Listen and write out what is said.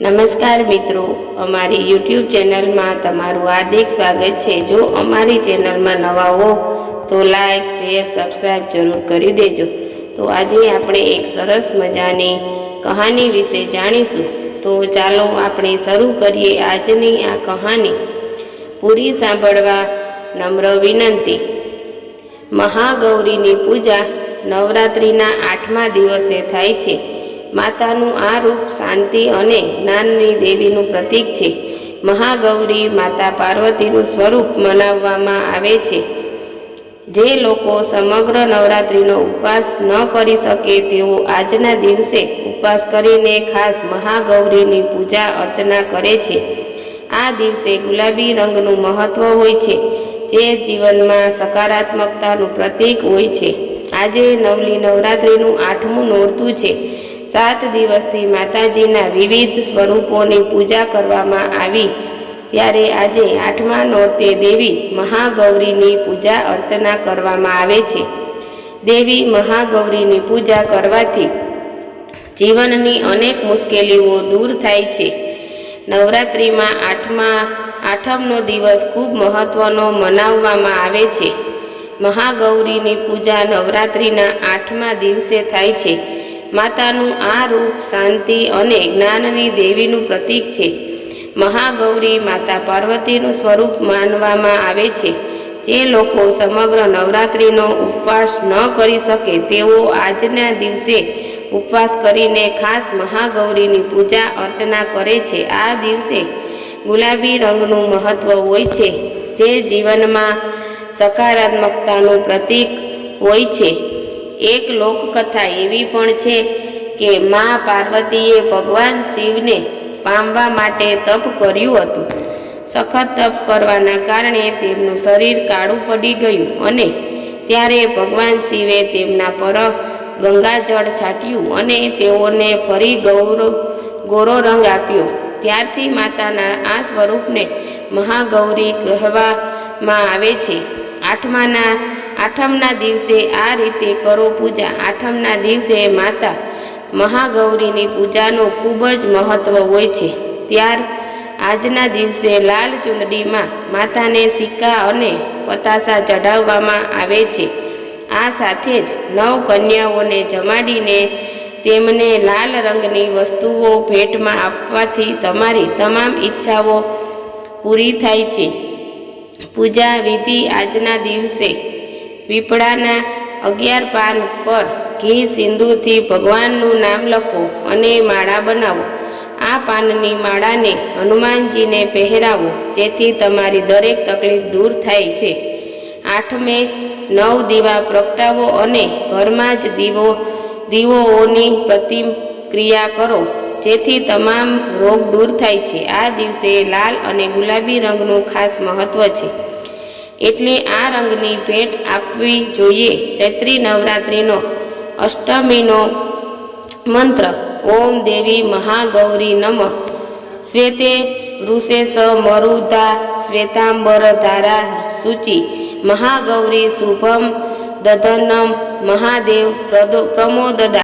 નમસ્કાર મિત્રો, અમારી યુટ્યુબ ચેનલમાં તમારું હાર્દિક સ્વાગત છે. જો અમારી ચેનલમાં નવા હો, તો લાઈક શેર સબસ્ક્રાઈબ જરૂર કરી દેજો. તો આજે આપણે એક સરસ મજાની કહાની વિશે જાણીશું. તો ચાલો આપણે શરૂ કરીએ આજની આ કહાની. પૂરી સાંભળવા નમ્ર વિનંતી. મહાગૌરીની પૂજા નવરાત્રિના આઠમા દિવસે થાય છે. માતાનું આ રૂપ શાંતિ અને જ્ઞાનની દેવીનું પ્રતીક છે. મહાગૌરી માતા પાર્વતીનું સ્વરૂપ મનાવવામાં આવે છે. જે લોકો સમગ્ર નવરાત્રિનો ઉપવાસ ન કરી શકે તેઓ આજના દિવસે ઉપવાસ કરીને ખાસ મહાગૌરીની પૂજા અર્ચના કરે છે. આ દિવસે ગુલાબી રંગનું મહત્ત્વ હોય છે, જે જીવનમાં સકારાત્મકતાનું પ્રતીક હોય છે. આજે નવલી નવરાત્રિનું આઠમું નોરતું છે. સાત દિવસથી માતાજીના વિવિધ સ્વરૂપોની પૂજા કરવામાં આવી. ત્યારે આજે આઠમા નોરતે દેવી મહાગૌરીની પૂજા અર્ચના કરવામાં આવે છે. દેવી મહાગૌરીની પૂજા કરવાથી જીવનની અનેક મુશ્કેલીઓ દૂર થાય છે. નવરાત્રિમાં આઠમા, આઠમનો દિવસ ખૂબ મહત્વનો મનાવવામાં આવે છે. મહાગૌરીની પૂજા નવરાત્રિના આઠમા દિવસે થાય છે. માતાનું આ રૂપ શાંતિ અને જ્ઞાનની દેવીનું પ્રતીક છે. મહાગૌરી માતા પાર્વતીનું સ્વરૂપ માનવામાં આવે છે. જે લોકો સમગ્ર નવરાત્રિનો ઉપવાસ ન કરી શકે, તેઓ આજના દિવસે ઉપવાસ કરીને ખાસ મહાગૌરીની પૂજા અર્ચના કરે છે. આ દિવસે ગુલાબી રંગનું મહત્ત્વ હોય છે. જે જીવનમાં સકારાત્મકતાનું પ્રતીક હોય છે. એક લોકકથા એવી પણ છે કે મા પાર્વતીએ ભગવાન શિવને પામવા માટે તપ કર્યું હતું. સખત તપ કરવાના કારણે તેમનું શરીર કાળું પડી ગયું અને ત્યારે ભગવાન શિવે તેમના પર ગંગાજળ છાંટ્યું અને તેઓને ફરી ગૌરો, ગોરો રંગ આપ્યો. ત્યારથી માતાના આ સ્વરૂપને મહાગૌરી કહેવામાં આવે છે. આઠમાના આઠમના દિવસે આ રીતે કરો પૂજા. આઠમના દિવસે માતા મહાગૌરીની પૂજાનું ખૂબ જ મહત્ત્વ હોય છે. ત્યાર આજના દિવસે લાલ ચુંદડીમાં માતાને સિક્કા અને પતાસા ચઢાવવામાં આવે છે. આ સાથે જ નવ કન્યાઓને જમાડીને તેમને લાલ રંગની વસ્તુઓ ભેટમાં આપવાથી તમારી તમામ ઈચ્છાઓ પૂરી થાય છે. પૂજા વિધિ આજના દિવસે પીપળાના અગિયાર પાન પર ઘી, સિંદૂરથી ભગવાનનું નામ લખો અને માળા બનાવો. આ પાનની માળાને હનુમાનજીને પહેરાવો, જેથી તમારી દરેક તકલીફ દૂર થાય છે. આઠમે નવ દીવા પ્રગટાવો અને ઘરમાં જ દીવો દીવોઓની પ્રતિક્રિયા કરો, જેથી તમામ રોગ દૂર થાય છે. આ દિવસે લાલ અને ગુલાબી રંગનું ખાસ મહત્વ છે. એટલે આ રંગની ભેટ આપવી જોઈએ. ચૈત્રી નવરાત્રિનો અષ્ટમીનો મંત્ર. ઓમ દેવી મહાગૌરી નમઃ. શ્વેતે ઋષેશ મરુધા શ્વેતાંબર ધારા સૂચિ. મહાગૌરી શુભમ દધનમ મહાદેવ પ્રદો પ્રમોદદા.